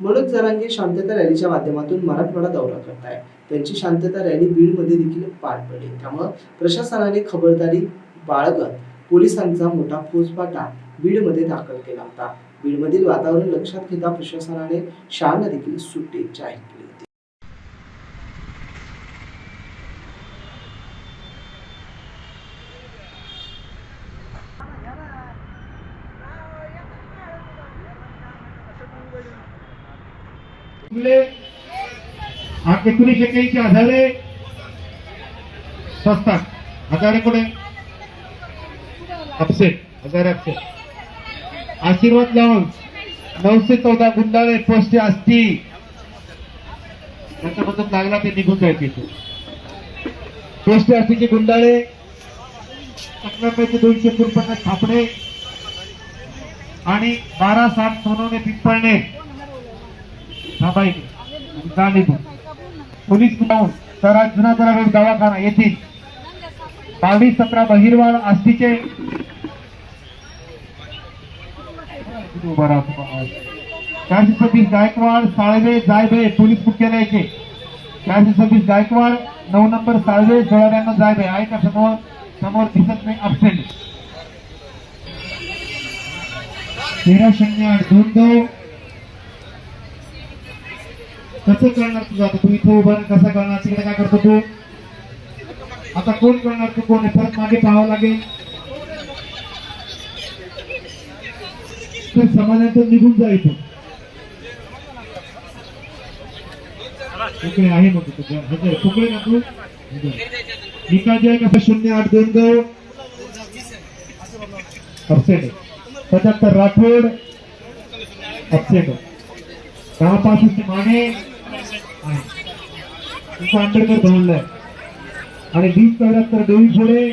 मनोज जरांगे शांतता रॅलीच्या माध्यमातून मराठवाडा दौरा करत आहे त्यांची शांतता रॅली बीडमध्ये देखील पार पडली. त्यामुळं प्रशासनाने खबरदारी बाळगत पोलिसांचा मोठा फौजफाटा बीडमध्ये दाखल केला होता. बीडमधील वातावरण लक्षात घेता प्रशासनाने शाळांना देखील सुट्टी जाहीर केली होती फुले एकोणीसशे एक्क्याऐंशी हजारे स्वस्तात हजारे कुठे? अपसेट हजारे अपसेट आशीर्वाद लावून नऊशे चौदा गुंडाळे पोस्टे असती त्याच्याबद्दल लागला ते निघून जायचे इथे. पोस्टे असतीचे गुंडाळे अकरापैकी दोनशे एकोणपन्नास थापणे आणि बारा सात सोनवणे पिंपळणे. थांबायचे जाणीव. पोलीस कुटाऊन तर जुना रोड दवाखाना येथील बावीस सतरा बहिरवाड आस्तीचे चारशे सव्वीस गायकवाड साळवे जायबे पोलीस मुख्यालयाचे चारशे सव्वीस गायकवाड नऊ नंबर साळवे सोळा ब्याण्णव जायबे. आहे का समोर? समोर दिसत नाही अपसेंट तेरा शून्य दोन दोन. कसं करणार तुझं? आता तू इथे उभा कसा कसं करणार? तिकडे काय करतो तू? आता कोण करणार तू? कोण परत मागे पाहावं लागेल. तर समाजातून निघून जा इथं. तुकडे आहे मग तुकडे. हजार तुकडे ना तू? निकाल जे आहे शून्य आठ दोन दोन अपसेट राठोड. अपसेट दहा पासष्ट माने आहे. तुमचा आंबेडकर धवललाय आणि वीस चौऱ्याहत्तर देवी पुढे